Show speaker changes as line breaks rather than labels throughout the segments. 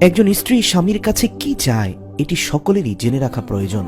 একজন স্ত্রী স্বামীর কাছে কি চায়, এটি সকলেরই জেনে রাখা প্রয়োজন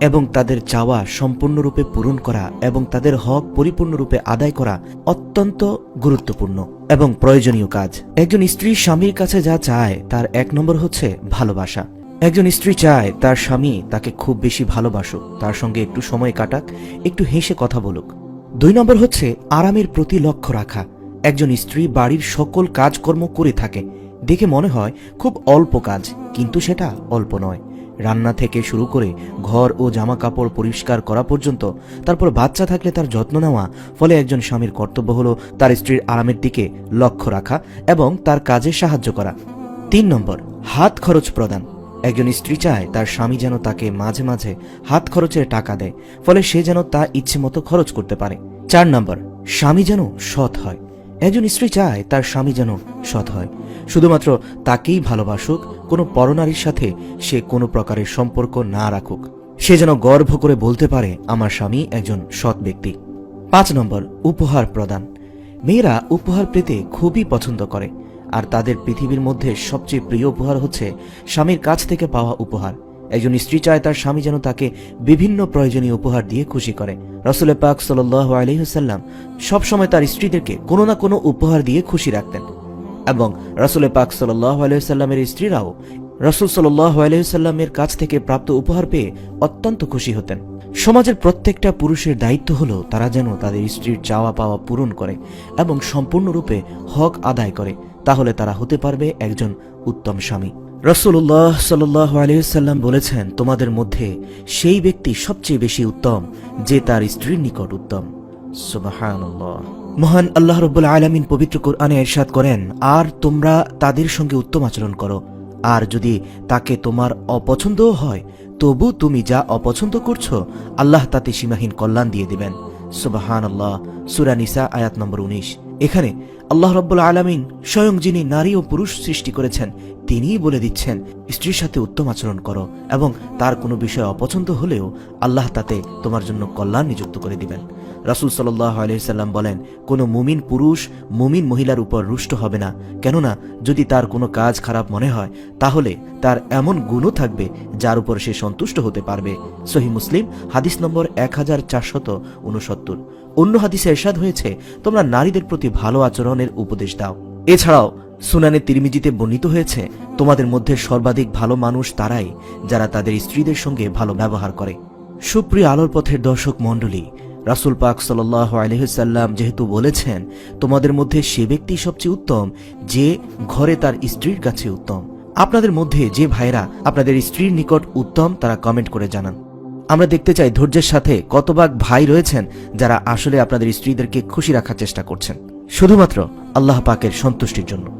এবং তাদের চাওয়া সম্পূর্ণরূপে পূরণ করা এবং তাদের হক পরিপূর্ণরূপে আদায় করা অত্যন্ত গুরুত্বপূর্ণ এবং প্রয়োজনীয় কাজ। একজন স্ত্রী স্বামীর কাছে যা চায়, তার এক নম্বর হচ্ছে ভালোবাসা। একজন স্ত্রী চায়, তার স্বামী তাকে খুব বেশি ভালোবাসুক, তার সঙ্গে একটু সময় কাটাক, একটু হেসে কথা বলুক। দুই নম্বর হচ্ছে আরামের প্রতি লক্ষ্য রাখা। একজন স্ত্রী বাড়ির সকল কাজকর্ম করে থাকে দেখে মনে হয় খুব অল্প কাজ, কিন্তু সেটা অল্প নয়। রান্না থেকে শুরু করে ঘর ও জামা কাপড় পরিষ্কার করা পর্যন্ত তারপর বাচ্চা থাকলে তার যত্ন নেওয়া, ফলে একজন স্বামীর কর্তব্য হলো তার স্ত্রীর আরামের দিকে লক্ষ্য রাখা এবং তার কাজে সাহায্য করা। তিন নম্বর, হাত খরচ প্রদান। একজন স্ত্রী চায় তার স্বামী যেন তাকে মাঝে মাঝে হাত খরচের টাকা দেয়, ফলে সে যেন তা ইচ্ছে মতো খরচ করতে পারে। চার নম্বর, স্বামী যেন সৎ হয়। একজন স্ত্রী চায় তার স্বামী যেন সৎ হয়। শুধুমাত্র তাকেই ভালোবাসুক, কোনো পরনারীর সাথে সে কোনো প্রকারের সম্পর্ক না রাখুক। সে যেন গর্ব করে বলতে পারে, আমার স্বামী একজন সৎ ব্যক্তি। পাঁচ নম্বর, উপহার প্রদান। মেয়েরা উপহার পেতে খুবই পছন্দ করে, আর তাদের পৃথিবীর মধ্যে সবচেয়ে প্রিয় উপহার হচ্ছে স্বামীর কাছ থেকে পাওয়া উপহার। একজন স্ত্রী চায় তার স্বামী যেন তাকে বিভিন্ন প্রয়োজনীয় উপহার দিয়ে খুশি করে। রসুল পাক সাল আলহিহাল্লাম সবসময় তার স্ত্রীদেরকে কোনো না কোনো উপহার দিয়ে খুশি রাখতেন। এবং রসুল পাক সাল আলহিহাল্লামের স্ত্রীরাও রসুল সাল আলহিহাল্লামের কাছ থেকে প্রাপ্ত উপহার পেয়ে অত্যন্ত খুশি হতেন। সমাজের প্রত্যেকটা পুরুষের দায়িত্ব হলো তারা যেন তাদের স্ত্রীর চাওয়া পাওয়া পূরণ করে এবং সম্পূর্ণরূপে হক আদায় করে। তাহলে তারা হতে পারবে একজন উত্তম স্বামী। রসুল্লাহ সাল্লাহ আলহিসাল্লাম বলেছেন, তোমাদের মধ্যে সেই ব্যক্তি সবচেয়ে বেশি উত্তম, যে তার স্ত্রীর নিকট উত্তম। মহান আল্লাহ রব্বুল আলমিন পবিত্র কোরআনে এরশাদ করেন, আর তোমরা তাদের সঙ্গে উত্তম আচরণ করো। আর যদি তাকে তোমার অপছন্দও হয়, তবু তুমি যা অপছন্দ করছ, আল্লাহ তাতে সীমাহীন কল্যাণ দিয়ে দিবেন। সুবাহান আল্লাহ সুরানিসা আয়াত নম্বর উনিশ। এখানে আল্লাহ রব্বুল আলমিন স্বয়ং যিনি নারী ও পুরুষ সৃষ্টি করেছেন তিনিই বলে দিচ্ছেন, স্ত্রীর সাথে উত্তম আচরণ করো এবং তার কোনো বিষয় অপছন্দ হলেও আল্লাহ তাতে তোমার জন্য কল্যাণ নিযুক্ত করে দিবেন। রাসুল সাল্লাহ আলহিসাল্লাম বলেন, কোনো মুমিন পুরুষ মুমিন মহিলার উপর রুষ্ট হবে না, কেননা যদি তার কোনো কাজ খারাপ মনে হয়, তাহলে তার এমন গুণও থাকবে যার উপর সে সন্তুষ্ট হতে পারবে। সহি মুসলিম, হাদিস নম্বর এক হাজার চারশত উনসত্তর। অন্য হাদিসে এরশাদ হয়েছে, তোমরা নারীদের প্রতি ভালো আচরণের উপদেশ দাও। এছাড়াও সুনানে তিরমিজিতে বর্ণিত হয়েছে, তোমাদের মধ্যে সর্বাধিক ভালো মানুষ তারাই, যারা তাদের স্ত্রীদের সঙ্গে ভালো ব্যবহার করে। সুপ্রিয় আলোর পথের দর্শক মণ্ডলী, রাসুল পাক সাল আলহিসাল্লাম যেহেতু বলেছেন, তোমাদের মধ্যে সে ব্যক্তি সবচেয়ে উত্তম, যে ঘরে তার স্ত্রীর কাছে উত্তম। আপনাদের মধ্যে যে ভাইরা আপনাদের স্ত্রীর নিকট উত্তম, তারা কমেন্ট করে জানান। আমরা দেখতে চাই ধৈর্যের সাথে কতভাগ ভাই রয়েছেন, যারা আসলে আপনাদের স্ত্রীদেরকে খুশি রাখার চেষ্টা করছেন। শুধুমাত্র আল্লাহ পাকের সন্তুষ্টির জন্য।